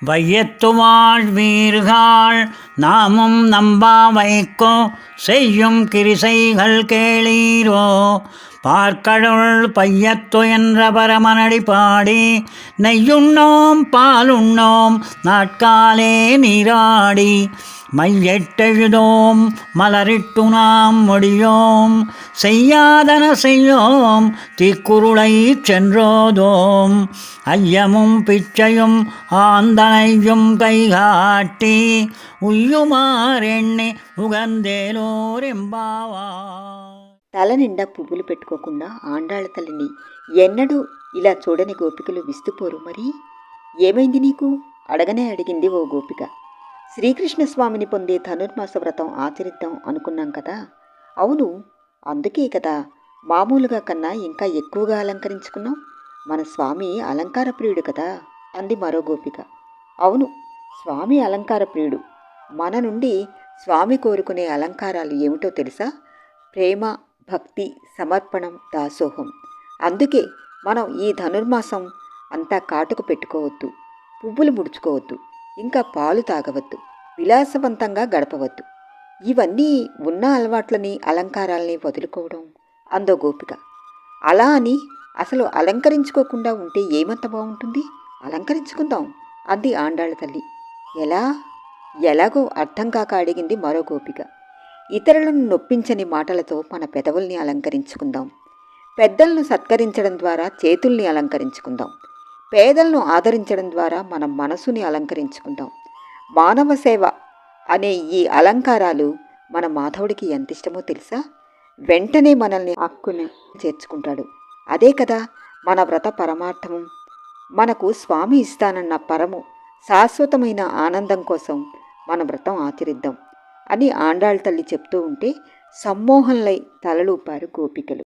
வையத்துமாழ் வீர்காள் நாமும் நம்பா வைக்கோ செய்யும் கிரிசைகள் கேளீரோ. பார்க்கடவுள் பையத்து என்ற பரமனடி பாடி நெய்யுண்ணோம் பாலுண்ணோம் நாட்காலே நீராடி. மையெட்டெழுதோம் மலரிட்டு நாம் முடியோம் செய்யாதன செய்யோம் தீக்குருளை சென்றோதோம். ஐயமும் பிச்சையும் ஆந்தனையும் கைகாட்டி తల నిండా పువ్వులు పెట్టుకోకుండా ఆండాళ్ళ తల్లిని ఎన్నడూ ఇలా చూడని గోపికలు విస్తుపోరు మరి? ఏమైంది నీకు? అడగనే అడిగింది ఓ గోపిక. శ్రీకృష్ణస్వామిని పొందే ధనుర్మాస వ్రతం ఆచరిద్దాం అనుకున్నాం కదా? అవును అందుకే కదా. మామూలుగా కన్నా ఇంకా ఎక్కువగా అలంకరించుకున్నాం. మన స్వామి అలంకార ప్రియుడు కదా అంది మరో గోపిక. అవును స్వామి అలంకార ప్రియుడు మన నుండి స్వామి కోరుకునే అలంకారాలు ఏమిటో తెలుసా? ప్రేమ భక్తి సమర్పణం దాసోహం. అందుకే మనం ఈ ధనుర్మాసం అంతా కాటుకు పెట్టుకోవద్దు పువ్వులు ముడుచుకోవద్దు ఇంకా పాలు తాగవద్దు విలాసవంతంగా గడపవద్దు. ఇవన్నీ ఉన్న అలవాట్లని అలంకారాల్ని వదులుకోవడం అందో గోపిక అలా అని అసలు అలంకరించుకోకుండా ఉంటే ఏమంత బాగుంటుంది? అలంకరించుకుందాం అంది ఆండాళ్ళ తల్లి. ఎలా? ఎలాగో అర్థం కాక అడిగింది మరో గోపిక. ఇతరులను నొప్పించని మాటలతో మన పెదవుల్ని అలంకరించుకుందాం. పెద్దలను సత్కరించడం ద్వారా చేతుల్ని అలంకరించుకుందాం. పేదలను ఆదరించడం ద్వారా మన మనసుని అలంకరించుకుందాం. మానవ సేవ అనే ఈ అలంకారాలు మన మాధవుడికి ఎంత ఇష్టమో తెలుసా? వెంటనే మనల్ని హక్కుని చేర్చుకుంటాడు. అదే కదా మన వ్రత పరమార్థము మనకు స్వామి ఇస్తానన్న పరము శాశ్వతమైన ఆనందం కోసం మన వ్రతం ఆచరిద్దాం అని ఆండాళ్ళ తల్లి చెప్తూ ఉంటే సమ్మోహంలై తలలూపారు గోపికలు.